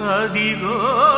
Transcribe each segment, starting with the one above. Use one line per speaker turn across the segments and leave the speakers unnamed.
어디고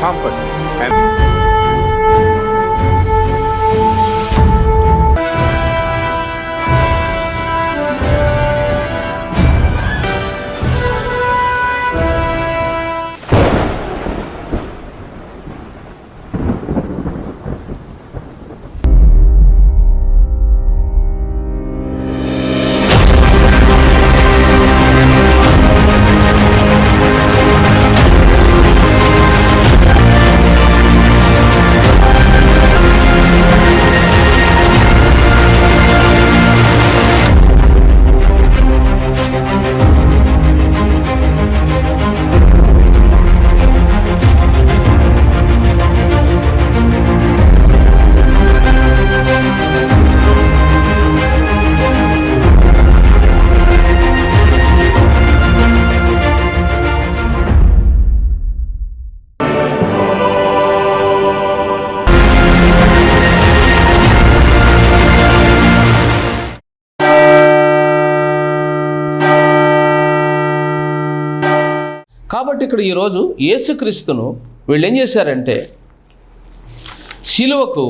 comfort
కాబట్టి ఇక్కడ ఈరోజు యేసుక్రీస్తును వీళ్ళు ఏం చేశారంటే శిలువకు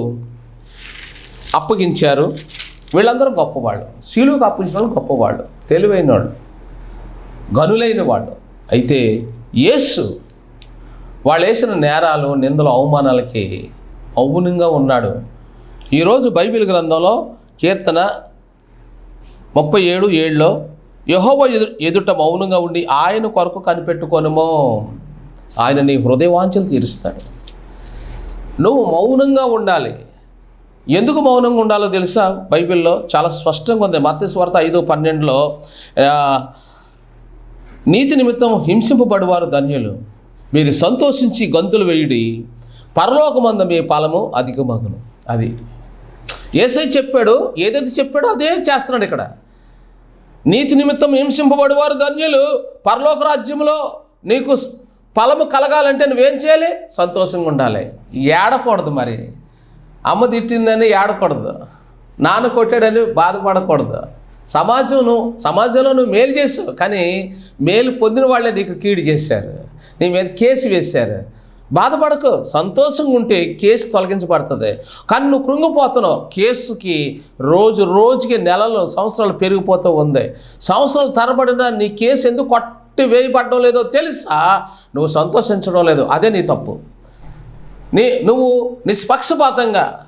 అప్పగించారు. వీళ్ళందరూ గొప్పవాళ్ళు. శిలువకు అప్పగించిన వాళ్ళు గొప్పవాళ్ళు. తెలివైన వాళ్ళు గనులైన వాళ్ళు. అయితే యేసు వాళ్ళు వేసిన నేరాలు నిందలు అవమానాలకి ఔనంగా ఉన్నాడు. ఈరోజు బైబిల్ గ్రంథంలో కీర్తన ముప్పై ఏడు ఏడులో యహోవ ఎదు ఎదుట మౌనంగా ఉండి ఆయన కొరకు కనిపెట్టుకోనుమో. ఆయన నీ హృదయవాంఛలు తీరుస్తాడు. నువ్వు మౌనంగా ఉండాలి. ఎందుకు మౌనంగా ఉండాలో తెలుసా? బైబిల్లో చాలా స్పష్టంగా ఉంది. మత్స్వార్త ఐదు పన్నెండులో నీతి నిమిత్తం హింసింపబడివారు ధన్యులు. మీరు సంతోషించి గంతులు వేయుడి. పరలోకమంద మీ ఫలము అధికమగును. అది. ఏసై చెప్పాడు ఏదైతే చెప్పాడో అదే చేస్తున్నాడు ఇక్కడ. నీతి నిమిత్తం హింసింపబడువారు ధన్యులు. పరలోక రాజ్యంలో నీకు ఫలము కలగాలంటే నువ్వేం చేయాలి? సంతోషంగా ఉండాలి. ఏడకూడదు మరి. అమ్మ తిట్టిందని ఏడకూడదు. నాన్న కొట్టాడని బాధపడకూడదు. సమాజం నువ్వు సమాజంలో నువ్వు మేలు చేసావు. కానీ మేలు పొందిన వాళ్ళే నీకు కీడు చేశారు. నీ మీద కేసు వేశారు. బాధపడకు సంతోషంగా ఉంటే కేసు తొలగించబడుతుంది. కానీ నువ్వు కృంగిపోతున్నావు కేసుకి రోజు రోజుకి నెలలు సంవత్సరాలు పెరిగిపోతూ ఉంది. సంవత్సరాలు తరబడిన నీ కేసు ఎందుకు కొట్టి వేయబడడం లేదో తెలుసా? నువ్వు సంతోషించడం లేదు అదే నీ తప్పు. నీ నువ్వు నిష్పక్షపాతంగా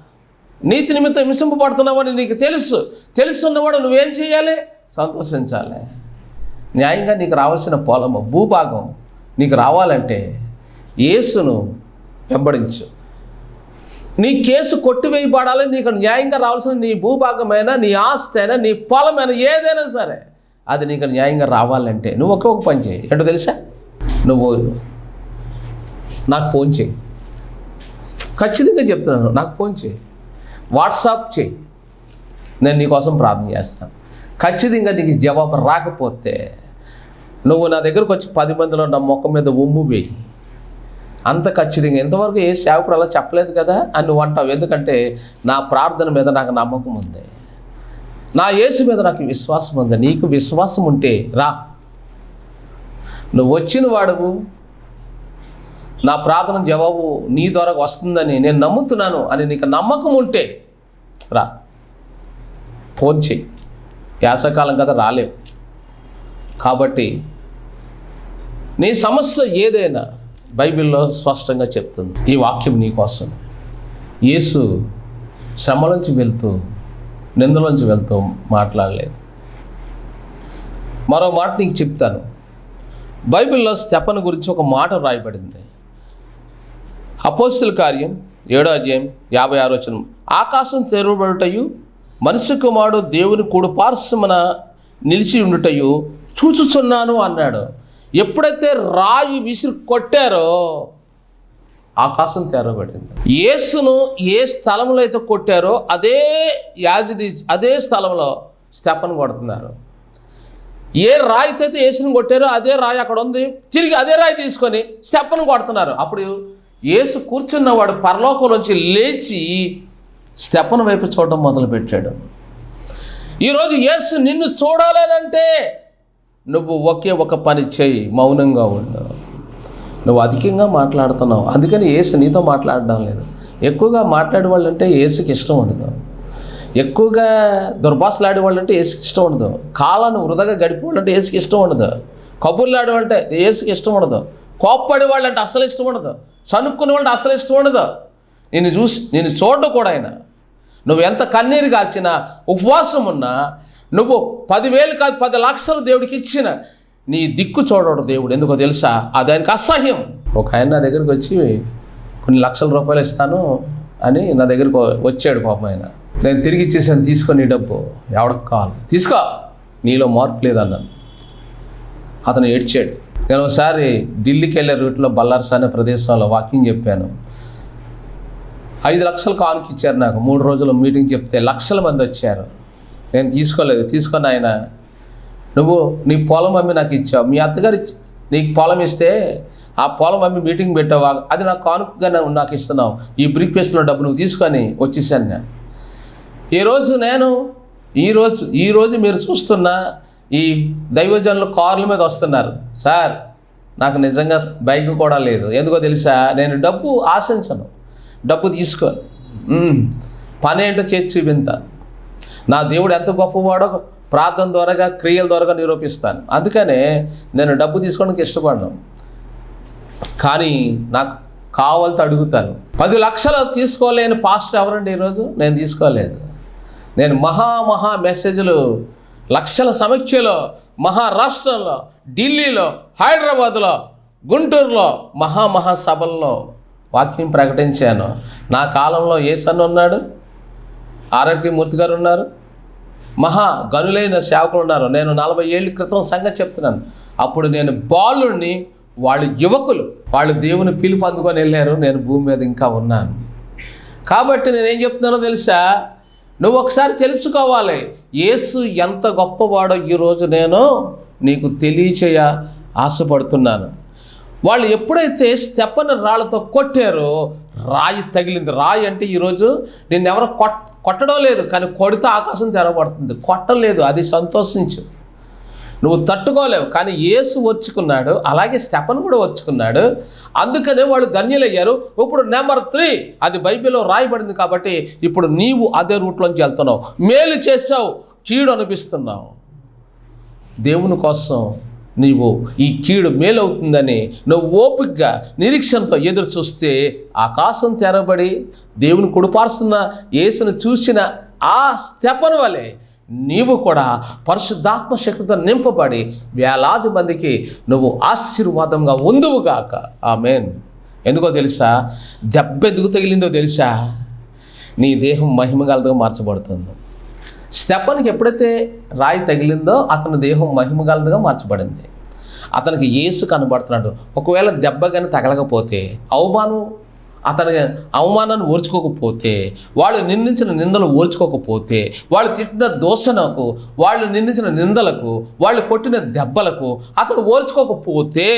నీతి నిమిత్తం హింసింపబడుతున్నావని నీకు తెలుసు. తెలుసున్నవాడు నువ్వేం చేయాలి? సంతోషించాలి. న్యాయంగా నీకు రావాల్సిన పొలము భూభాగం నీకు రావాలంటే యేసును వెంబడించు. నీ కేసు కొట్టివేయబడాలి నీకు న్యాయంగా రావాల్సిన నీ భూభాగమైన నీ ఆస్తి అయినా నీ పొలమైనా ఏదైనా సరే అది నీకు న్యాయంగా రావాలంటే నువ్వు ఒకే ఒక పని చేయి. ఏంటో తెలుసా? నువ్వు నాకు ఫోన్ చేయి. ఖచ్చితంగా చెప్తున్నాను నాకు ఫోన్ చేయి. వాట్సాప్ చేయి. నేను నీకోసం ప్రార్థన చేస్తాను. ఖచ్చితంగా నీకు జవాబు రాకపోతే నువ్వు నా దగ్గరకు వచ్చి పది మందిలో నా మొక్క మీద ఉమ్ము వేయి. అంత ఖచ్చితంగా. ఇంతవరకు ఏ సేవకుడు అలా చెప్పలేదు కదా అని నువ్వు అంటావు. ఎందుకంటే నా ప్రార్థన మీద నాకు నమ్మకం ఉంది. నా యేసు మీద నాకు విశ్వాసం ఉంది. నీకు విశ్వాసం ఉంటే రా. నువ్వు వచ్చిన వాడువు. నా ప్రార్థన జవాబు నీ ద్వారా వస్తుందని నేను నమ్ముతున్నాను అని నీకు నమ్మకం ఉంటే రా. ఫోన్ చేయి యాసకాలం కదా రాలేవు. కాబట్టి నీ సమస్య ఏదైనా బైబిల్లో స్పష్టంగా చెప్తుంది ఈ వాక్యం నీకోసం యేసు శ్రమలోంచి వెళ్తూ నిందలోంచి వెళ్తూ మాట్లాడలేదు. మరో మాట నీకు చెప్తాను. బైబిల్లో స్తెపన గురించి ఒక మాట రాయబడింది. అపోస్తుల కార్యం ఏడో అధ్యాయం యాభై ఆరు వచనం. ఆకాశం తెరవబడుటయు మనిషి కుమారుడు దేవుని కూడు పార్శ్వమన నిలిచి ఉండుటయు చూచుచున్నాను అన్నాడు. ఎప్పుడైతే రాయి విసిరి కొట్టారో ఆకాశం తెరవబడింది. యేసును ఏ స్థలంలో అయితే కొట్టారో అదే యాజిడి అదే స్థలంలో స్తెపను కొడుతున్నారు. ఏ రాయితో అయితే యేసును కొట్టారో అదే రాయి అక్కడ ఉంది. తిరిగి అదే రాయి తీసుకొని స్టెప్పను కొడుతున్నారు. అప్పుడు యేసు కూర్చున్నవాడు పరలోకంలోంచి లేచి స్టెప్పను వైపు చూడడం మొదలుపెట్టాడు. ఈరోజు యేసు నిన్ను చూడాలనంటే నువ్వు ఒకే ఒక పని చేయి మౌనంగా ఉండు. నువ్వు అధికంగా మాట్లాడుతున్నావు. అందుకని ఏసు నీతో మాట్లాడడం లేదు. ఎక్కువగా మాట్లాడే వాళ్ళంటే ఏసుకి ఇష్టం ఉండదు. ఎక్కువగా దుర్భాషలాడే వాళ్ళంటే ఏసుకి ఇష్టం ఉండదు. కాలాన్ని వృధగా గడిపే వాళ్ళంటే ఏసుకి ఇష్టం ఉండదు. కబుర్లు ఆడేవాళ్ళంటే ఏసుకి ఇష్టం ఉండదు. కోప్పడే వాళ్ళంటే అసలు ఇష్టం ఉండదు. చనుక్కునే వాళ్ళంటే అసలు ఇష్టం ఉండదు. నిన్ను చూసి నిన్ను చూడడం కూడా ఆయన. నువ్వు ఎంత కన్నీరు కార్చినా ఉపవాసం ఉన్నా నువ్వు పదివేలు కాదు పది లక్షలు దేవుడికి ఇచ్చిన నీ దిక్కు చూడడు దేవుడు. ఎందుకో తెలుసా? అది ఆయనకు అసహ్యం. ఒక ఆయన నా దగ్గరికి వచ్చి కొన్ని లక్షల రూపాయలు ఇస్తాను అని నా దగ్గరికి వచ్చాడు పాపం ఆయన. నేను తిరిగి ఇచ్చేసాను తీసుకొని డబ్బు. ఎవడకు కావాలి? తీసుకో. నీలో మార్పు లేదన్నాను అతను ఏడ్చాడు. నేను ఒకసారి ఢిల్లీకి వెళ్ళే రూట్లో బల్లార్సా అనే ప్రదేశంలో వాకింగ్ చెప్పాను. ఐదు లక్షలు కానుక ఇచ్చారు నాకు. మూడు రోజులు మీటింగ్ చెప్తే లక్షల మంది వచ్చారు. నేను తీసుకోలేదు తీసుకొని ఆయన నువ్వు నీ పొలం అమ్మి నాకు ఇచ్చావు. మీ అత్తగారు నీకు పొలం ఇస్తే ఆ పొలం అమ్మి మీటింగ్ పెట్టావు? అది నాకు కానుకగా నాకు ఇస్తున్నావు. ఈ బ్రిక్ పేస్లో డబ్బు నువ్వు తీసుకొని వచ్చేసాను నేను. ఈరోజు నేను ఈరోజు ఈరోజు మీరు చూస్తున్న ఈ దైవజనులు కార్ల మీద వస్తున్నారు. సార్ నాకు నిజంగా బైక్ కూడా లేదు. ఎందుకో తెలుసా? నేను డబ్బు ఆశించను. డబ్బు తీసుకోను. పని ఏంటో చేసి చూపింతాను నా దేవుడు ఎంత గొప్పవాడో ప్రార్థన ద్వారాగా క్రియల ద్వారాగా నిరూపిస్తాను. అందుకనే నేను డబ్బు తీసుకోవడానికి ఇష్టపడను. కానీ నాకు కావాలతో అడుగుతాను. పది లక్షలు తీసుకోలేని పాస్టర్ ఎవరండి ఈరోజు? నేను తీసుకోలేదు. నేను మహా మహా మెసేజ్లు లక్షల సమీక్షలో మహారాష్ట్రంలో ఢిల్లీలో హైదరాబాద్లో గుంటూరులో మహా మహా సభల్లో వాక్యం ప్రకటించాను. నా కాలంలో ఏ సన్ ఉన్నాడు ఆర్ఆర్పి మూర్తి గారు ఉన్నారు. మహా గనులైన సేవకులు ఉన్నారు. నేను నలభై ఏళ్ళ క్రితం సంగతి చెప్తున్నాను. అప్పుడు నేను బాలుడిని వాళ్ళు యువకులు వాళ్ళు దేవుని పిలుపు అందుకొని వెళ్ళారు. నేను భూమి మీద ఇంకా ఉన్నాను. కాబట్టి నేనేం చెప్తున్నానో తెలుసా? నువ్వు ఒకసారి తెలుసుకోవాలి. యేసు ఎంత గొప్పవాడో ఈరోజు నేను నీకు తెలియచేయ ఆశపడుతున్నాను. వాళ్ళు ఎప్పుడైతే స్టెప్పని రాళ్ళతో కొట్టారో రాయి తగిలింది. రాయి అంటే ఈరోజు నిన్ను ఎవరు కొట్ కొట్టడం లేదు కానీ కొడితే ఆకాశం తెరవబడుతుంది. కొట్టలేదు అది సంతోషించు. నువ్వు తట్టుకోలేవు కానీ యేసు వచ్చుకున్నాడు అలాగే స్టెపన్ కూడా వచ్చుకున్నాడు అందుకనే వాళ్ళు ధన్యులయ్యారు. ఇప్పుడు నెంబర్ త్రీ అది బైబిల్లో రాయబడింది కాబట్టి ఇప్పుడు నీవు అదే రూట్లోంచి వెళ్తున్నావు. మేలు చేసావు కీడు అనిపిస్తున్నావు. దేవుని కోసం నీవు ఈ కీడు మేలవుతుందని నువ్వు ఓపికగా నిరీక్షణతో ఎదురు చూస్తే ఆకాశం తెరబడి దేవుని కొడుపారుస్తున్న యేసును చూసిన ఆ స్తెపను వలె నీవు కూడా పరిశుద్ధాత్మ శక్తితో నింపబడి వేలాది మందికి నువ్వు ఆశీర్వాదంగా ఉందువుగాక ఆమెన్. ఎందుకో తెలుసా? దెబ్బ ఎందుకు తగిలిందో తెలుసా? నీ దేహం మహిమగలదుగా మార్చబడుతుంది. స్టెఫన్కి ఎప్పుడైతే రాయి తగిలిందో అతని దేహం మహిమగలదుగా మార్చబడింది. అతనికి యేసు కనబడుతున్నాడు. ఒకవేళ దెబ్బ కానీ తగలకపోతే అవమానం అతని అవమానాన్ని ఓర్చుకోకపోతే వాళ్ళు నిందించిన నిందలు ఓర్చుకోకపోతే వాళ్ళు తిట్టిన దోషణకు వాళ్ళు నిందించిన నిందలకు వాళ్ళు కొట్టిన దెబ్బలకు అతను ఓర్చుకోకపోతే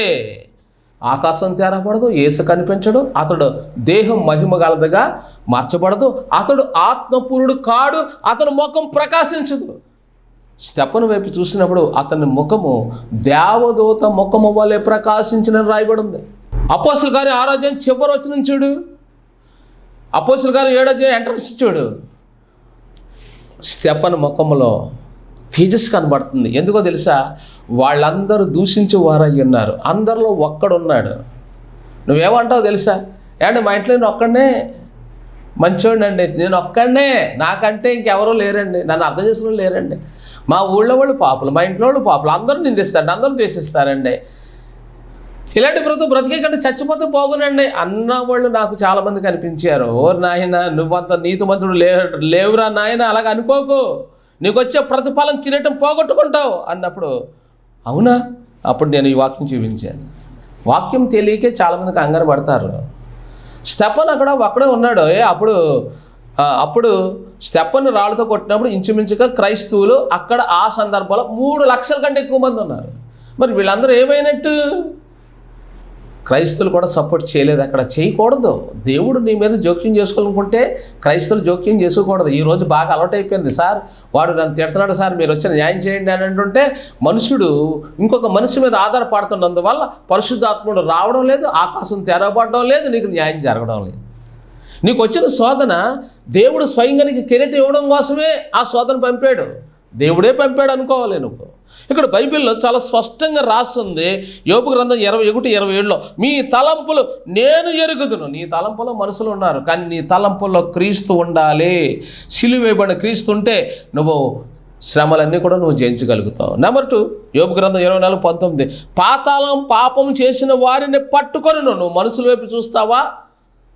ఆకాశం తేరబడదు ఏసు కనిపించడు అతడు దేహం మహిమగలదుగా మార్చబడదు అతడు ఆత్మపూరుడు కాడు అతని ముఖం ప్రకాశించదు. స్టెపను వైపు చూసినప్పుడు అతని ముఖము దేవదూత ముఖము వలె ప్రకాశించిన రాయబడి ఉంది అపోసులు గారి ఆరోగ్యం చివరి వచ్చిన చూడు. అపోసులు గారు ఏడో ఎంట్రన్స్ చూడు. స్టెపన్ ముఖములో తేజస్ కనబడుతుంది. ఎందుకో తెలుసా? వాళ్ళందరూ దూషించే వారై ఉన్నారు. అందరిలో ఒక్కడున్నాడు. నువ్వేమంటావు తెలుసా? ఏమంటే మా ఇంట్లో నేను ఒక్కడనే? మంచోడండి నేను ఒక్కడనే? నాకంటే ఇంకెవరూ లేరండి. నన్ను అర్థం చేసుకుని లేరండి. మా ఊళ్ళో వాళ్ళు పాపలు మా ఇంట్లో వాళ్ళు పాపలు. అందరూ నిందిస్తారండి. అందరూ ద్వేషిస్తారండి. ఇలాంటి బ్రతుకు బ్రతికే కంటే చచ్చిపోతే పోగునండి అన్న వాళ్ళు నాకు చాలామంది కనిపించారు. ఓ నాయన నువ్వంత నీతి మంత్రుడు లే లేవురా నాయన అలాగ అనుకోకు. నీకు వచ్చే ప్రతిఫలం కిరీటం పోగొట్టుకుంటావు అన్నప్పుడు అవునా? అప్పుడు నేను ఈ వాక్యం చూపించాను. వాక్యం తెలియకే చాలామందికి అంగర పడతారు. స్టెపన్ అక్కడ అక్కడే ఉన్నాడు. ఏ అప్పుడు అప్పుడు స్టెపన్ రాళ్ళతో కొట్టినప్పుడు ఇంచుమించుగా క్రైస్తవులు అక్కడ ఆ సందర్భంలో మూడు లక్షల కంటే ఎక్కువ మంది ఉన్నారు. మరి వీళ్ళందరూ ఏమైనట్టు? క్రైస్తవులు కూడా సపోర్ట్ చేయలేదు. అక్కడ చేయకూడదు. దేవుడు నీ మీద జోక్యం చేసుకోవాలనుకుంటే క్రైస్తవులు జోక్యం చేసుకోకూడదు. ఈ రోజు బాగా అలవాటు అయిపోయింది సార్ వాడు నన్ను తిడుతున్నాడు. సార్ మీరు వచ్చిన న్యాయం చేయండి అని అంటుంటే మనుషుడు ఇంకొక మనిషి మీద ఆధారపడుతున్నందువల్ల పరిశుద్ధాత్ముడు రావడం లేదు ఆకాశం తెరవబడడం లేదు నీకు న్యాయం జరగడం లేదు. నీకు వచ్చిన శోధన దేవుడు స్వయంగా నీకు కిరీటం ఇవ్వడం కోసమే ఆ శోధన పంపాడు. దేవుడే పంపాడు అనుకోవాలి నువ్వు. ఇక్కడ బైబిల్లో చాలా స్పష్టంగా రాస్తుంది యోపు గ్రంథం ఇరవై ఒకటి ఇరవై ఏడులో మీ తలంపులు నేను ఎరుగుదును. నీ తలంపులో మనుషులు ఉన్నారు కానీ నీ తలంపుల్లో క్రీస్తు ఉండాలి. సిలువేయబడిన క్రీస్తు ఉంటే నువ్వు శ్రమలన్నీ కూడా నువ్వు జయించగలుగుతావు. నెంబర్ టూ యోపు గ్రంథం ఇరవై నాలుగు పంతొమ్మిది పాతాళం పాపం చేసిన వారిని పట్టుకొని నువ్వు మనుషుల వైపు చూస్తావా?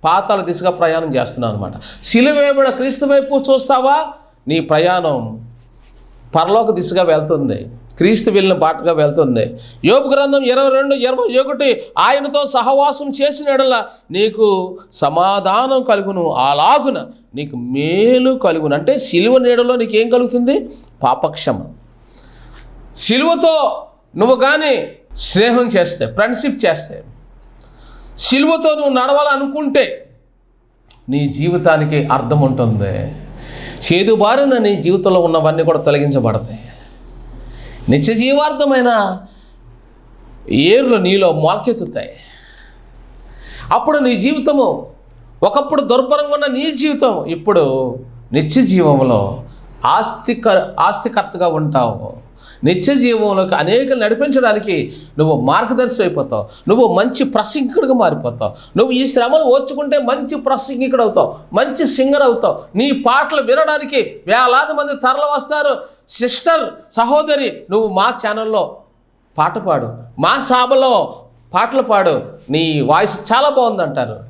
పాతాల దిశగా ప్రయాణం చేస్తున్నావు అనమాట సిలువేయబడిన క్రీస్తు వైపు చూస్తావా? నీ ప్రయాణం పరలోక దిశగా వెళ్తుంది. క్రీస్తు వెళ్ళిన బాటగా వెళ్తుంది. యోపు గ్రంథం ఇరవై రెండు ఇరవై ఒకటి ఆయనతో సహవాసం చేసిన నీకు సమాధానం కలుగును. అలాగున నీకు మేలు కలుగును. అంటే సిలువ నీడలో నీకేం కలుగుతుంది? పాపక్షమ. సిలువతో నువ్వు కానీ స్నేహం చేస్తే ఫ్రెండ్షిప్ చేస్తే సిలువతో నువ్వు నడవాలనుకుంటే నీ జీవితానికి అర్థం ఉంటుంది. చేదుబారిన నీ జీవితంలో ఉన్నవన్నీ కూడా తొలగించబడతాయి. నిత్య జీవార్థమైన ఏర్లు నీలో మొలకెత్తుతాయి. అప్పుడు నీ జీవితము ఒకప్పుడు దుర్భరంగా ఉన్న నీ జీవితం ఇప్పుడు నిత్య జీవంలో ఆస్తిక ఆస్తికర్తగా ఉంటావు. నిత్య జీవంలోకి అనేక నడిపించడానికి నువ్వు మార్గదర్శి అయిపోతావు. నువ్వు మంచి ప్రసంగికుడిగా మారిపోతావు. నువ్వు ఈ శ్రమను ఓర్చుకుంటే మంచి ప్రసంగికుడు అవుతావు. మంచి సింగర్ అవుతావు. నీ పాటలు వినడానికి వేలాది మంది తరలి వస్తారు. సిస్టర్ సహోదరి నువ్వు మా ఛానల్లో పాట పాడు. మా సభలో పాటలు పాడు. నీ వాయిస్ చాలా బాగుందంటారు.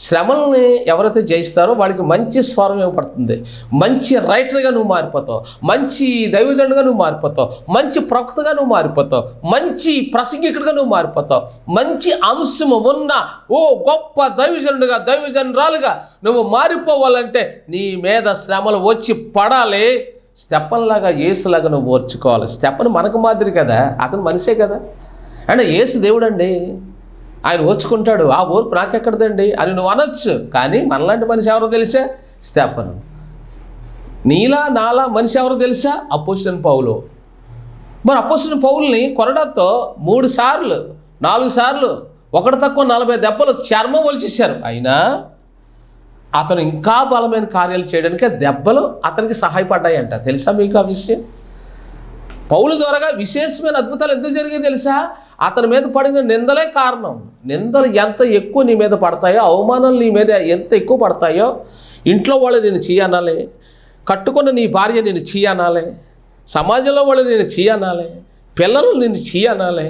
శ్రమల్ని ఎవరైతే జయిస్తారో వాడికి మంచి స్వరం ఇవ్వబడుతుంది మంచి రైటర్గా నువ్వు మారిపోతావు. మంచి దైవజనుడుగా నువ్వు మారిపోతావు. మంచి ప్రవక్తగా నువ్వు మారిపోతావు. మంచి ప్రసంగికుడిగా నువ్వు మారిపోతావు. మంచి అంశము ఉన్న ఓ గొప్ప దైవజనుడుగా దైవజనురాలుగా నువ్వు మారిపోవాలంటే నీ మీద శ్రమలు వచ్చి పడాలి. స్టెప్పన్లాగా ఏసులాగా నువ్వు ఓర్చుకోవాలి. స్టెప్పన్ మనకు మాదిరి కదా. అతను మనిషే కదా. అంటే ఏసు దేవుడు అండి ఆయన ఓచుకుంటాడు ఆ ఓర్పు నాకెక్కడదండి? అని నువ్వు అనొచ్చు. కానీ మనలాంటి మనిషి ఎవరో తెలుసా? స్తేపను నీలా నాలా మనిషి ఎవరో తెలుసా? అపోసిన పౌలు. మరి అపోసిన పౌల్ని కొరడాతో మూడు సార్లు నాలుగు సార్లు ఒకటి తక్కువ నలభై దెబ్బలు చర్మం ఒలిచేశారు. అయినా అతను ఇంకా బలమైన కార్యాలు చేయడానికి దెబ్బలు అతనికి సహాయపడ్డాయంట. తెలుసా మీకు ఆ విషయం? పౌలు ద్వారా విశేషమైన అద్భుతాలు ఎందుకు జరిగాయి తెలుసా? అతని మీద పడిన నిందలే కారణం. నిందలు ఎంత ఎక్కువ నీ మీద పడతాయో అవమానాలు నీ మీద ఎంత ఎక్కువ పడతాయో ఇంట్లో వాళ్ళు నేను చేయనాలే కట్టుకున్న నీ భార్య నేను చేయనాలే సమాజంలో వాళ్ళు నేను చేయనాలే పిల్లలు నేను చేయనాలే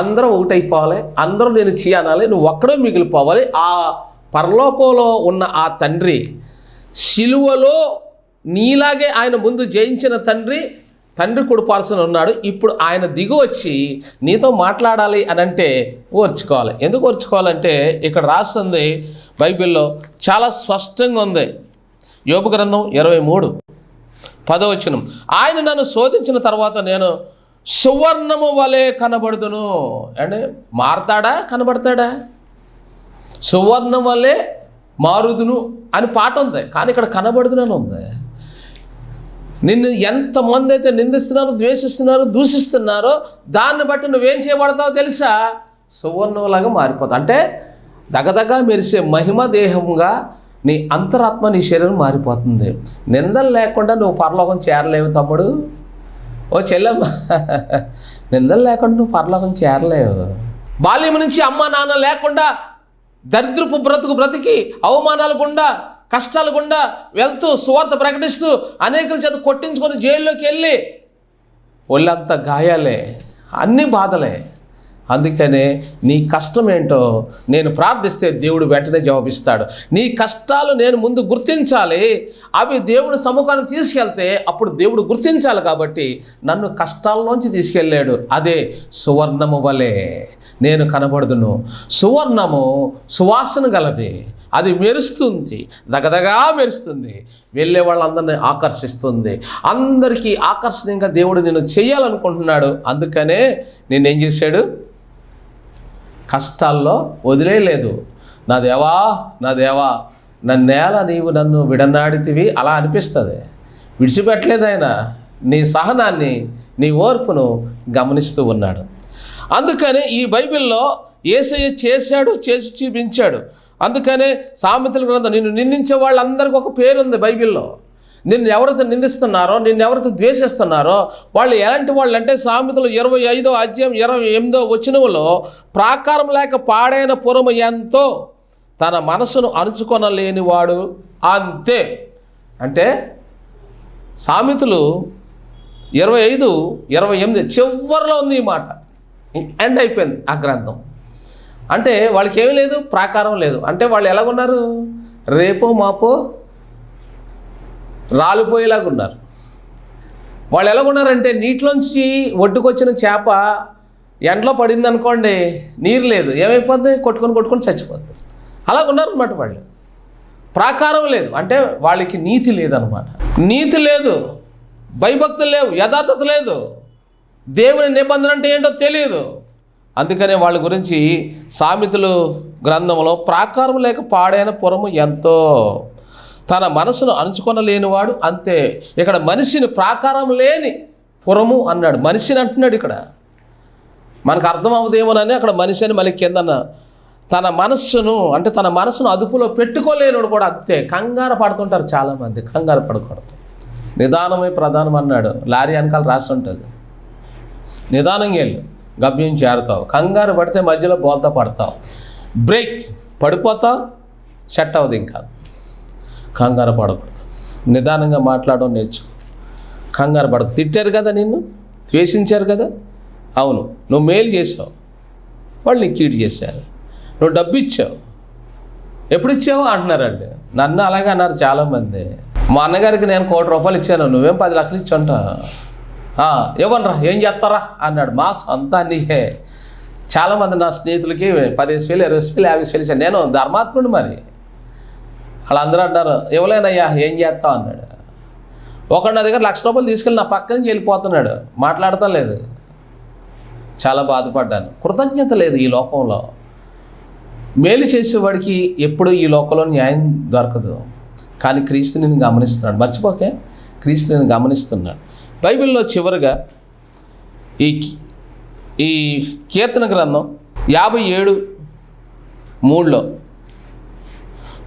అందరం ఒకటైపోవాలి అందరూ నేను చేయనాలి నువ్వు ఒక్కడే మిగిలిపోవాలి. ఆ పరలోకంలో ఉన్న ఆ తండ్రి శిలువలో నీలాగే ఆయన ముందు జయించిన తండ్రి తండ్రి కుడిపాల్సిన ఉన్నాడు ఇప్పుడు ఆయన దిగి వచ్చి నీతో మాట్లాడాలి అని అంటే ఓర్చుకోవాలి. ఎందుకు ఓర్చుకోవాలంటే ఇక్కడ రాస్తుంది బైబిల్లో చాలా స్పష్టంగా ఉంది. యోగ గ్రంథం ఇరవై మూడు పదవచనం ఆయన నన్ను శోధించిన తర్వాత నేను సువర్ణము వలె కనబడుదును. అంటే మారతాడా కనబడతాడా? సువర్ణం వలె మారుదును అని పాట ఉంది కానీ ఇక్కడ కనబడుదునని ఉంది. నిన్ను ఎంతమంది అయితే నిందిస్తున్నారో ద్వేషిస్తున్నారో దూషిస్తున్నారో దాన్ని బట్టి నువ్వేం చేయబడతావో తెలుసా? సువర్ణంలాగా మారిపోతావు. అంటే దగదగా మెరిసే మహిమ దేహంగా నీ అంతరాత్మ నీ శరీరం మారిపోతుంది. నిందలు లేకుండా నువ్వు పరలోకం చేరలేవు తమ్ముడు. ఓ చెల్లెమ్మ నిందలు లేకుండా నువ్వు పరలోకం చేరలేవు. బాల్యం నుంచి అమ్మ నాన్న లేకుండా దరిద్రపు బ్రతుకు బ్రతికి అవమానాలు గుండా కష్టాలు గుండా వెళ్తూ సువార్త ప్రకటిస్తూ అనేకుల చేత కొట్టించుకొని జైల్లోకి వెళ్ళి ఒళ్ళంతా గాయాలే అన్ని బాధలే. అందుకనే నీ కష్టం ఏంటో నేను ప్రార్థిస్తే దేవుడు వెంటనే జవాబిస్తాడు. నీ కష్టాలు నేను ముందు గుర్తించాలి. అవి దేవుడి సముఖాన్ని తీసుకెళ్తే అప్పుడు దేవుడు గుర్తించాలి కాబట్టి నన్ను కష్టాల్లోంచి తీసుకెళ్ళాడు. అదే సువర్ణము వలె నేను కనబడుదును. సువర్ణము సువాసన గలది. అది మెరుస్తుంది. దగదగా మెరుస్తుంది. వెళ్ళే వాళ్ళందరినీ ఆకర్షిస్తుంది. అందరికీ ఆకర్షణీయంగా దేవుడు నేను చేయాలనుకుంటున్నాడు. అందుకనే నేనేం చేశాడు? కష్టాల్లో వదిలేయలేదు. నా దేవా నా దేవా నన్నేల నీవు నన్ను విడనాడితివి. అలా అనిపిస్తుంది. విడిచిపెట్టలేదు ఆయన. నీ సహనాన్ని నీ ఓర్పును గమనిస్తూ ఉన్నాడు. అందుకని ఈ బైబిల్లో ఏసయ్య చేశాడు చేసి చూపించాడు. అందుకనే సామెతల గ్రంథం నిన్ను నిందించే వాళ్ళందరికీ ఒక పేరుంది బైబిల్లో. నిన్ను ఎవరైతే నిందిస్తున్నారో నిన్ను ఎవరైతే ద్వేషిస్తున్నారో వాళ్ళు ఎలాంటి వాళ్ళు అంటే సామెతలు ఇరవై ఐదో అధ్యాయం ఇరవై ఎనిమిదో వచనములో ప్రాకారం లేక పాడైన పురము ఎంతో తన మనసును అణుచుకొనలేనివాడు అంతే. అంటే సామెతలు ఇరవై ఐదు ఇరవై ఎనిమిది చివరిలో ఉంది ఈ మాట. ఎండ్ అయిపోయింది ఆ గ్రంథం. అంటే వాళ్ళకి ఏమీ లేదు ప్రాకారం లేదు. అంటే వాళ్ళు ఎలాగున్నారు? రేపో మాపో రాలిపోయేలాగా ఉన్నారు వాళ్ళు ఎలాగున్నారంటే నీటిలోంచి ఒడ్డుకొచ్చిన చేప ఎండలో పడింది అనుకోండి నీరు లేదు. ఏమైపోద్ది? కొట్టుకొని కొట్టుకొని చచ్చిపోద్ది. అలాగున్నారనమాట వాళ్ళు. ప్రాకారం లేదు. అంటే వాళ్ళకి నీతి లేదనమాట నీతి లేదు. భయభక్తులు లేవు. యథార్థత లేదు. దేవుని నిబంధన అంటే ఏంటో తెలియదు అందుకనే వాళ్ళ గురించి సామెతలు గ్రంథంలో ప్రాకారం లేక పాడైన పురము ఎంతో. తన మనసును అణుచుకొనలేనివాడు అంతే. ఇక్కడ మనిషిని ప్రాకారం లేని పురము అన్నాడు. మనిషిని అంటున్నాడు ఇక్కడ. మనకు అర్థం అవ్వదేమోనని అక్కడ మనిషి అని మళ్ళీ కిందన తన మనస్సును అంటే తన మనసును అదుపులో పెట్టుకోలేనుడు కూడా అంతే. కంగారు పడుతుంటారు చాలామంది. కంగారు పడకూడదు. నిదానమే ప్రధానం అన్నాడు లారీ వెనకాల రాసి ఉంటుంది. నిదానంగా వెళ్ళు. గమ్యం చేరుతావు. కంగారు పడితే మధ్యలో బోల్తా పడతావు. బ్రేక్ పడిపోతావు సెట్ అవ్వదు ఇంకా. కంగారు పడకూడదు నిదానంగా మాట్లాడడం నేర్చు. కంగారు పడకు. తిట్టారు కదా నిన్ను? ద్వేషించారు కదా? అవును. నువ్వు మేలు చేసావు వాళ్ళు నీకు కీడు చేశారు. నువ్వు డబ్బు ఇచ్చావు ఎప్పుడు ఇచ్చావు అంటున్నారండి. నన్ను అలాగే అన్నారు చాలామంది. మా అన్నగారికి నేను కోటి రూపాయలు ఇచ్చాను. నువ్వేం పది లక్షలు ఇచ్చుంటావు? ఇవ్వనరా ఏం చేస్తారా అన్నాడు. మా సొంత నీకే చాలామంది నా స్నేహితులకి పదిహేను వేలు ఇరవై వేలు యాభై వేలు ఇచ్చాను నేను ధర్మాత్ముడు మరి. వాళ్ళందరూ అన్నారు ఇవ్వలేనయ్యా ఏం చేస్తావు? అన్నాడు. ఒకడు నా దగ్గర లక్ష రూపాయలు తీసుకెళ్ళి నా పక్క నుంచి వెళ్ళిపోతున్నాడు. మాట్లాడటం లేదు. చాలా బాధపడ్డాను. కృతజ్ఞత లేదు ఈ లోకంలో. మేలు చేసేవాడికి ఎప్పుడు ఈ లోకంలో న్యాయం దొరకదు. కానీ క్రీస్తు నేను గమనిస్తున్నాడు మర్చిపోకే క్రీస్తు నేను గమనిస్తున్నాడు బైబిల్లో చివరిగా ఈ ఈ కీర్తన గ్రంథం యాభై ఏడు మూడులో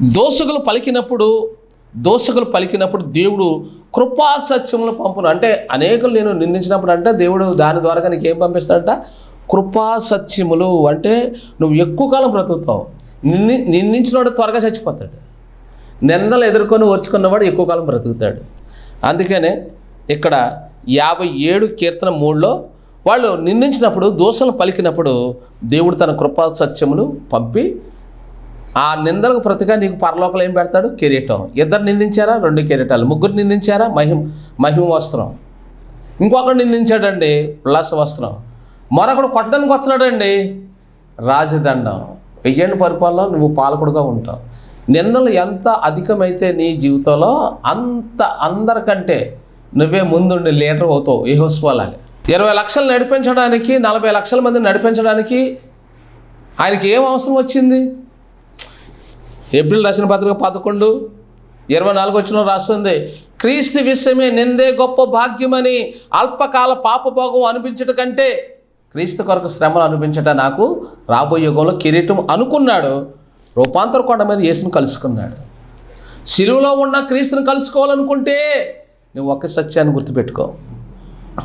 దోషకులు పలికినప్పుడు దోషకులు పలికినప్పుడు దేవుడు కృపా సత్యములు పంపును. అంటే అనేకులు నేను నిందించినప్పుడు అంటే దేవుడు దాని ద్వారా నీకు ఏం పంపిస్తాడంట? కృపా సత్యములు. అంటే నువ్వు ఎక్కువ కాలం బ్రతుకుతావు. నిన్ని నిందించినవాడు త్వరగా చచ్చిపోతాడు. నిందలు ఎదుర్కొని ఓర్చుకున్నవాడు ఎక్కువ కాలం బ్రతుకుతాడు. అందుకనే ఇక్కడ యాభై ఏడు కీర్తన మూడులో వాళ్ళు నిందించినప్పుడు దోషలు పలికినప్పుడు దేవుడు తన కృపా సత్యములు పంపి ఆ నిందలకు ప్రతిగా నీకు పరలోకలు ఏం పెడతాడు? కిరీటం. ఇద్దరు నిందించారా? రెండు కిరీటాలు. ముగ్గురు నిందించారా? మహిమ మహిమ వస్త్రం. ఇంకొకడు నిందించాడండి ఉల్లాస వస్త్రం. మరొకడు కొట్టడానికి వస్తున్నాడండి రాజదండం. వెయ్యండి పరిపాలన నువ్వు పాలకుడుగా ఉంటావు. నిందలు ఎంత అధికమైతే నీ జీవితంలో అంత అందరికంటే నువ్వే ముందుండి లీడర్ అవుతావు ఏ హోస్వాలాగా ఇరవై లక్షలు నడిపించడానికి నలభై లక్షల మంది నడిపించడానికి ఆయనకి ఏం అవసరం వచ్చింది? ఏప్రిల్ రాసిన పత్రిక పదకొండు ఇరవై నాలుగు వచ్చిన రాస్తుంది క్రీస్తు విషయమే నిందే గొప్ప భాగ్యమని అల్పకాల పాపభోగం అనిపించట కంటే క్రీస్తు కొరకు శ్రమలు అనిపించట నాకు రాబోయే యుగంలో కిరీటం అనుకున్నాడు. రూపాంతర కొండ మీద యేసును కలుసుకున్నాడు. సిలువలో ఉన్న క్రీస్తుని కలుసుకోవాలనుకుంటే నువ్వు ఒక్క సత్యాన్ని గుర్తుపెట్టుకో.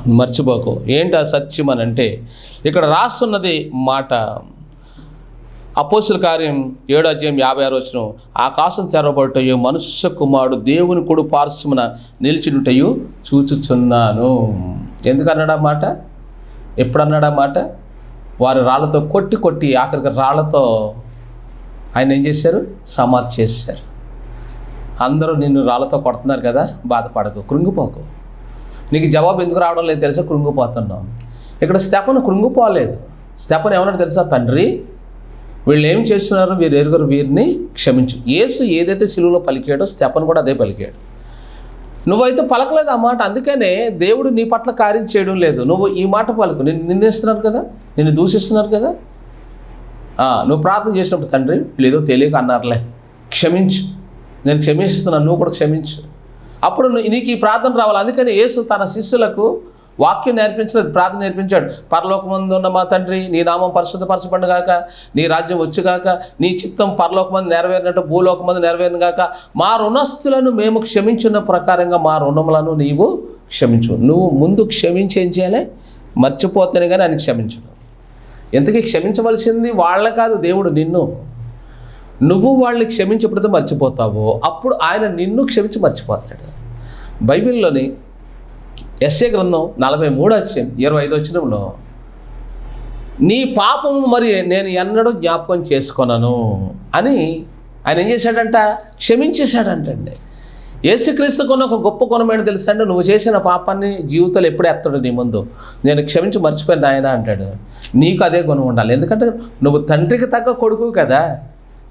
మర్చిపోకు. ఏంటి ఆ సత్యం అని అంటే ఇక్కడ రాస్తున్నది మాట. అపోసుల కార్యం ఏడు అధ్యాయం యాభై ఆరు వచ్చిన ఆకాశం తెరవబడుటయ్యో మనుష్య కుమారుడు దేవుని కొడు పార్శ్వమున నిలిచినుటయ్యో చూచుచున్నాను. ఎందుకు మాట? ఎప్పుడు మాట? వారు రాళ్ళతో కొట్టి కొట్టి ఆఖరికి రాళ్ళతో ఆయన ఏం చేశారు? సమాధి చేశారు. అందరూ నిన్ను రాళ్ళతో కొడుతున్నారు కదా బాధపడకు కృంగిపోకు. నీకు జవాబు ఎందుకు రావడం లేదు తెలుసా? కృంగిపోతున్నాం ఇక్కడ స్తెపను కృంగిపోలేదు. స్టెపన్ ఏమన్నాడు తెలుసా? తండ్రి వీళ్ళు ఏం చేస్తున్నారు? వీరు ఎరుగురు వీరిని క్షమించు. యేసు ఏదైతే సిలువలో పలికాడో స్టెపన్ కూడా అదే పలికాడు. నువ్వైతే పలకలేదు ఆ మాట అందుకనే దేవుడు నీ పట్ల కార్యం చేయడం లేదు. నువ్వు ఈ మాట పలుకు. నిన్ను నిందిస్తున్నారు కదా? నిన్ను దూషిస్తున్నారు కదా? నువ్వు ప్రార్థన చేసినప్పుడు తండ్రి వీళ్ళు ఏదో తెలియక అన్నారులే క్షమించు. నేను క్షమిస్తున్నాను నువ్వు కూడా క్షమించు. అప్పుడు నీకు ఈ ప్రార్థన రావాలి. అందుకని యేసు తన శిష్యులకు వాక్యం నేర్పించలేదు ప్రార్థన నేర్పించాడు. పరలోకమందు ఉన్న మా తండ్రి నీ నామం పరిశుద్ధపరచబడి గాక నీ రాజ్యం వచ్చుగాక నీ చిత్తం పరలోకమంది నెరవేరినట్టు భూలోకమంది నెరవేరిన గాక మా రుణస్థులను మేము క్షమించిన ప్రకారంగా మా రుణములను నీవు క్షమించు. నువ్వు ముందు క్షమించి ఏం చేయాలి? మర్చిపోతేనే కానీ ఆయన క్షమించడం. ఎంతకీ క్షమించవలసింది? వాళ్ళ కాదు దేవుడు నిన్ను. నువ్వు వాళ్ళని క్షమించబడితే మర్చిపోతావో అప్పుడు ఆయన నిన్ను క్షమించి మర్చిపోతాడు. బైబిల్లోని ఎస్ఏ గ్రంథం నలభై మూడు వచ్చిన ఇరవై ఐదు వచ్చినంలో నీ పాపము మరి నేను ఎన్నడూ జ్ఞాపకం చేసుకున్నాను అని ఆయన ఏం చేశాడంట? క్షమించేశాడంటండి. యేసుక్రీస్తుకున్న ఒక గొప్ప గుణమైన ఏంటో తెలుసా అండి? నువ్వు చేసిన పాపాన్ని జీవితంలో ఎప్పుడు ఎత్తాడు నీ ముందు. నేను క్షమించి మర్చిపోయిన ఆయన అంటాడు. నీకు అదే గుణం ఉండాలి. ఎందుకంటే నువ్వు తండ్రికి తగ్గ కొడుకు కదా.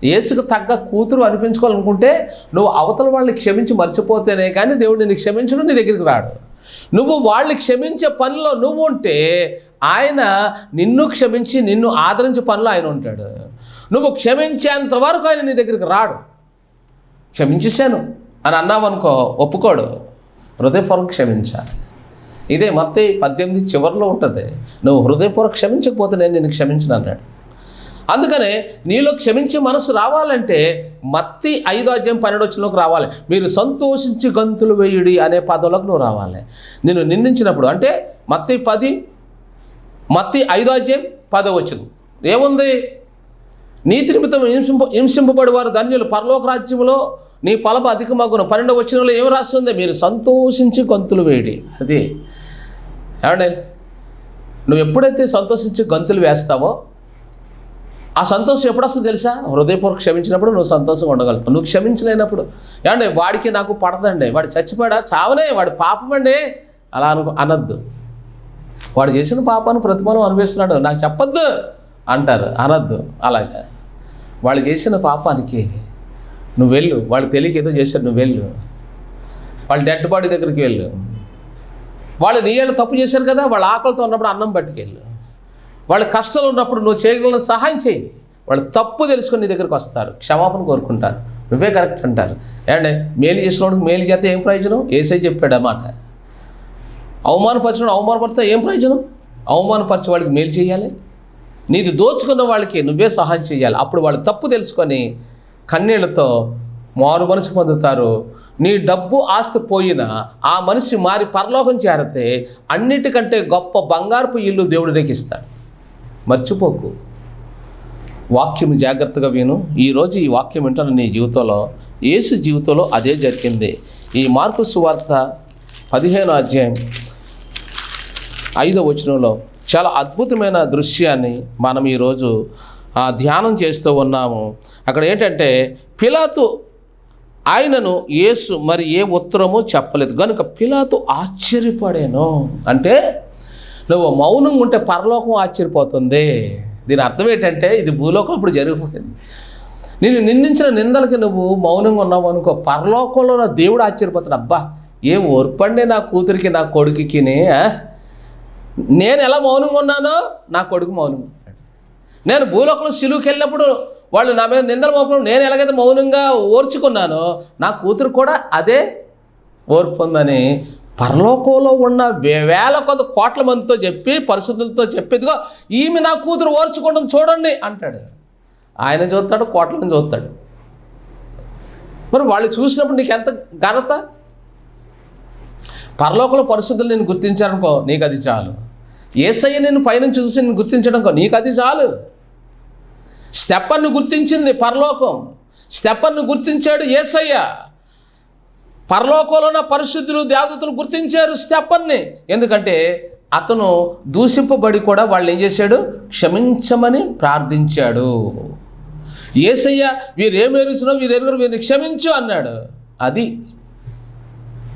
యేసుకు తగ్గ కూతురు అనిపించుకోవాలనుకుంటే నువ్వు అవతల వాళ్ళని క్షమించి మర్చిపోతేనే కానీ దేవుడు నిన్ను క్షమించడం నీ దగ్గరికి రాడు. నువ్వు వాళ్ళని క్షమించే పనిలో నువ్వు ఉంటే ఆయన నిన్ను క్షమించి నిన్ను ఆదరించే పనిలో ఆయన ఉంటాడు. నువ్వు క్షమించేంత వరకు ఆయన నీ దగ్గరికి రాడు. క్షమించేశాను అని అన్నావనుకో ఒప్పుకోడు. హృదయపూర్వక క్షమించాలి. ఇదే మొత్తం పద్దెనిమిది చివరిలో ఉంటుంది. నువ్వు హృదయపూర్వక క్షమించకపోతే నేను నిన్ను క్షమించను అన్నాడు. అందుకనే నీలో క్షమించే మనసు రావాలంటే మత్తి ఐదో అధ్యాయం పన్నెండొచ్చినలోకి రావాలి. మీరు సంతోషించి గంతులు వేయుడి అనే పదంలోకి నువ్వు రావాలి. నేను నిందించినప్పుడు అంటే మత్తి పది మత్తి ఐదో అధ్యాయం పదో వచ్చింది ఏముంది? నీతి నిమిత్తం హింసింప హింసింపబడి వారు ధన్యులు. పరలోక రాజ్యంలో నీ పలప అధికమగును. పన్నెండు వచ్చినలో ఏమి రాస్తుంది? మీరు సంతోషించి గంతులు వేయడి. అది. ఏమండి? నువ్వు ఎప్పుడైతే సంతోషించి గంతులు వేస్తావో ఆ సంతోషం ఎప్పుడు వస్తుంది తెలుసా? హృదయపూర్వక క్షమించినప్పుడు నువ్వు సంతోషంగా ఉండగలుగుతావు. నువ్వు క్షమించలేనప్పుడు. ఏమంటే వాడికి నాకు పడదండి. వాడు చచ్చిపోయాడా చావనే. వాడి పాపమండి అలా అను అనద్దు. వాడు చేసిన పాపాన్ని ప్రతిఫలం అనిపిస్తున్నాడు నాకు చెప్పద్దు అంటారు. అనద్దు. అలాగా. వాళ్ళు చేసిన పాపానికి నువ్వు వెళ్ళు. వాళ్ళు తెలియక ఏదో చేశారు. నువ్వు వెళ్ళు. వాళ్ళ డెడ్ బాడీ దగ్గరికి వెళ్ళు. వాళ్ళు నీ ఏళ్ళు తప్పు చేశారు కదా? వాళ్ళ ఆకలితో ఉన్నప్పుడు అన్నం పట్టుకెళ్ళు. వాళ్ళ కష్టాలు ఉన్నప్పుడు నువ్వు చేయగలిగిన సహాయం చేయి. వాళ్ళు తప్పు తెలుసుకొని నీ దగ్గరకు వస్తారు. క్షమాపణ కోరుకుంటారు. నువ్వే కరెక్ట్ అంటారు. ఏమంటే మేలు చేసినోడికి మేలు చేస్తే ఏం ప్రయోజనం? ఏసై చెప్పాడు అన్నమాట అవమానపరిచిన అవమానపరిస్తే ఏం ప్రయోజనం? అవమానపరిచే వాళ్ళకి మేలు చేయాలి? నీది దోచుకున్న వాళ్ళకి నువ్వే సహాయం చేయాలి. అప్పుడు వాళ్ళు తప్పు తెలుసుకొని కన్నీళ్ళతో మారు మనసు పొందుతారు. నీ డబ్బు ఆస్తి పోయినా ఆ మనిషి మారి పరలోకం చేరితే అన్నిటికంటే గొప్ప బంగారపు ఇల్లు దేవుడు నీకు ఇస్తాడు. మర్చిపోకు. వాక్యం జాగ్రత్తగా విను. ఈరోజు ఈ వాక్యం వింటాను నీ జీవితంలో యేసు జీవితంలో అదే జరిగింది. ఈ మార్కు సువార్త పదిహేను అధ్యాయం ఐదో వచనంలో చాలా అద్భుతమైన దృశ్యాన్ని మనం ఈరోజు ఆ, ధ్యానం చేస్తూ ఉన్నాము. అక్కడ ఏంటంటే పిలాతు ఆయనను యేసు మరి ఏ ఉత్తరము చెప్పలేదు. కనుక పిలాతు ఆశ్చర్యపడేను. అంటే నువ్వు మౌనంగా ఉంటే పరలోకం ఆశ్చర్యపోతుంది. దీని అర్థం ఏంటంటే ఇది భూలోకం ఇప్పుడు జరిగిపోయింది. నేను నిందించిన నిందలకి నువ్వు మౌనంగా ఉన్నావు అనుకో పరలోకంలో నా దేవుడు ఆశ్చర్యపోతాడు. అబ్బా ఏం ఓర్పండి నా కూతురికి నా కొడుకుకి నేను ఎలా మౌనంగా ఉన్నానో నా కొడుకు మౌనంగా ఉన్నాడు. నేను భూలోకంలో సిలువుకి వెళ్ళినప్పుడు వాళ్ళు నా మీద నిందలు మోపడం నేను ఎలాగైతే మౌనంగా ఓర్చుకున్నానో నా కూతురు కూడా అదే ఓర్పు ఉందని పరలోకంలో ఉన్న వే- వేల కొద్ది కోట్ల మందితో చెప్పి పరిశుద్ధులతో చెప్పేదిగో ఈమె నా కూతురు ఓర్చుకోవడం చూడండి అంటాడు. ఆయన చూస్తాడు కోట్ల మంది చూస్తాడు. మరి వాళ్ళు చూసినప్పుడు నీకు ఎంత ఘనత? పరలోకంలో పరిస్థితులు నేను గుర్తించారనుకో నీకు అది చాలు. ఏసయ్య నేను పైనుంచి చూసి నేను గుర్తించడంకో నీకు అది చాలు. స్టెప్పర్ను గుర్తించింది పరలోకం. స్టెప్పర్ను గుర్తించాడు ఏసయ్య. పరలోకంలో ఉన్న పరిశుద్ధులు దేవతలు గుర్తించారు స్టెప్పర్ని ఎందుకంటే అతను దూషింపబడి కూడా వాళ్ళు ఏం చేశాడు? క్షమించమని ప్రార్థించాడు. ఏసయ్య వీరేం ఎరుగుచున్నో వీరు ఎరుగురు వీరిని క్షమించు అన్నాడు. అది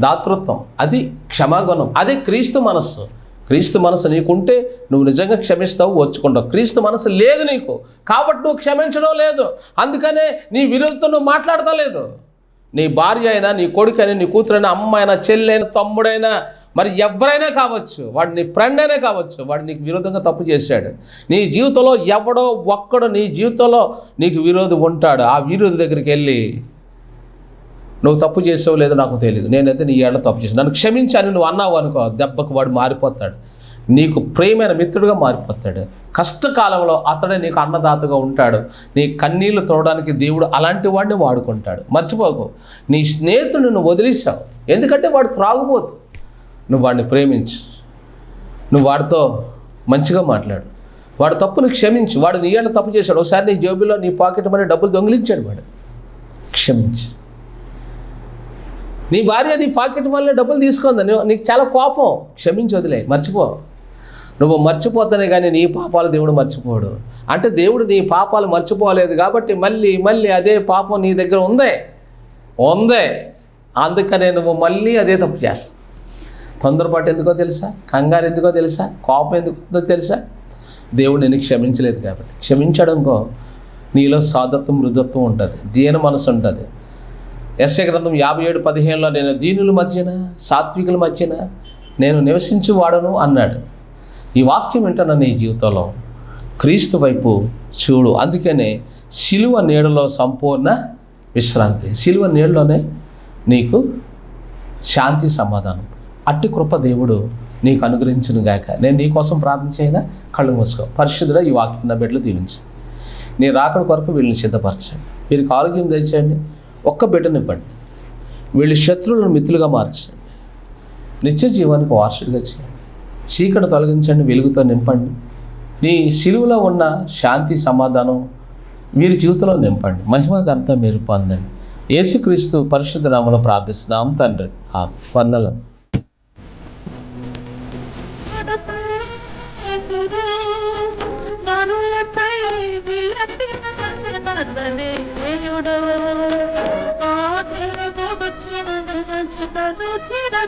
దాతృత్వం అది క్షమాగుణం అది క్రీస్తు మనస్సు. క్రీస్తు మనసు నీకుంటే నువ్వు నిజంగా క్షమిస్తావు ఓర్చుకుంటావు. క్రీస్తు మనసు లేదు నీకు. కాబట్టి నువ్వు క్షమించడం లేదు. అందుకనే నీ విరోధితో నువ్వు మాట్లాడతలేదు. నీ భార్య అయినా నీ కొడుకైనా నీ కూతురైనా అమ్మాయినా చెల్లైనా తమ్ముడైనా మరి ఎవరైనా కావచ్చు వాడు నీ ఫ్రెండ్ అయినా కావచ్చు వాడు నీకు విరోధంగా తప్పు చేశాడు. నీ జీవితంలో ఎవడో ఒక్కడో నీ జీవితంలో నీకు విరోధి ఉంటాడు. ఆ విరోధి దగ్గరికి వెళ్ళి నువ్వు తప్పు చేసావు లేదో నాకు తెలియదు నేనైతే నీ ఏళ్ళ తప్పు చేసాను నన్ను క్షమించాను నువ్వు అన్నావు అనుకో దెబ్బకు వాడు మారిపోతాడు. నీకు ప్రేమైన మిత్రుడిగా మారిపోతాడు. కష్టకాలంలో అతడే నీకు అన్నదాతగా ఉంటాడు. నీ కన్నీళ్ళు తోడడానికి దేవుడు అలాంటి వాడిని వాడుకుంటాడు. మర్చిపోకు. నీ స్నేహితుడు నువ్వు వదిలేసావు ఎందుకంటే వాడు త్రాగుబోతు. నువ్వు వాడిని ప్రేమించు. నువ్వు వాడితో మంచిగా మాట్లాడు. వాడు తప్పుని క్షమించు. వాడు నీ ఏళ్ళ తప్పు చేశాడు. ఒకసారి నీ జేబులో నీ పాకెట్ మనీ డబ్బులు దొంగిలించాడు వాడు. క్షమించు. నీ భార్య నీ పాకెట్ వల్ల డబ్బులు తీసుకుందా. నువ్వు- నీకు చాలా కోపం. క్షమించి వదిలే. మర్చిపో. నువ్వు మర్చిపోతానే కానీ నీ పాపాలు దేవుడు మర్చిపోడు. అంటే దేవుడు నీ పాపాలు మర్చిపోలేదు కాబట్టి మళ్ళీ మళ్ళీ అదే పాపం నీ దగ్గర ఉందే. ఉందే. అందుకనే నువ్వు మళ్ళీ అదే తప్పు చేస్తావు తొందరపాటు ఎందుకో తెలుసా? కంగారు ఎందుకో తెలుసా? కోపం ఎందుకుందో తెలుసా? దేవుడు నేను క్షమించలేదు కాబట్టి. క్షమించడంకో నీలో సాధత్వం మృదత్వం ఉంటుంది. దీన మనసు ఉంటుంది. ఎస్ఏ గ్రంథం యాభై ఏడు పదిహేనులో నేను దీనుల మధ్యన సాత్వికుల మధ్యన నేను నివసించి వాడను అన్నాడు. ఈ వాక్యం వింటున్న నీ జీవితంలో. క్రీస్తు వైపు చూడు. అందుకనే సిలువ నీడలో సంపూర్ణ విశ్రాంతి. సిలువ నీడలోనే నీకు శాంతి సమాధానం. అట్టి కృప దేవుడు నీకు అనుగ్రహించును గాక. నేను నీకోసం ప్రార్థన చేయనా? కళ్ళు మూసుకో. పరిశుద్ధుడ ఈ వాక్యం నా బిడ్డలు దీవించు. నీ రాకడ కొరకు వీళ్ళని సిద్ధపరచండి వీరికి ఆరోగ్యం తెచ్చండి ఒక్క బిడ్డనివ్వండి వీళ్ళు శత్రువులను మిత్రులుగా మార్చండి నిత్య జీవానికి వారసుడిగా చేయండి. చీకటి తొలగించండి వెలుగుతో నింపండి. నీ సిలువలో ఉన్న శాంతి సమాధానం వీరి జీవితంలో నింపండి. మహిమ ఘనత మీరు పొందండి. యేసుక్రీస్తు పరిశుద్ధ నామలో ప్రార్థిస్తున్నాం తండ్రి. ఆ వందలం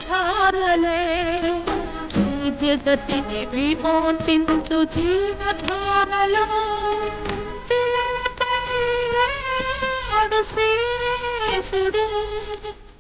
ధారలే జగతిని విమోచించు జీవధారలో. శిలపై ఆడు శ్రీయేసుడే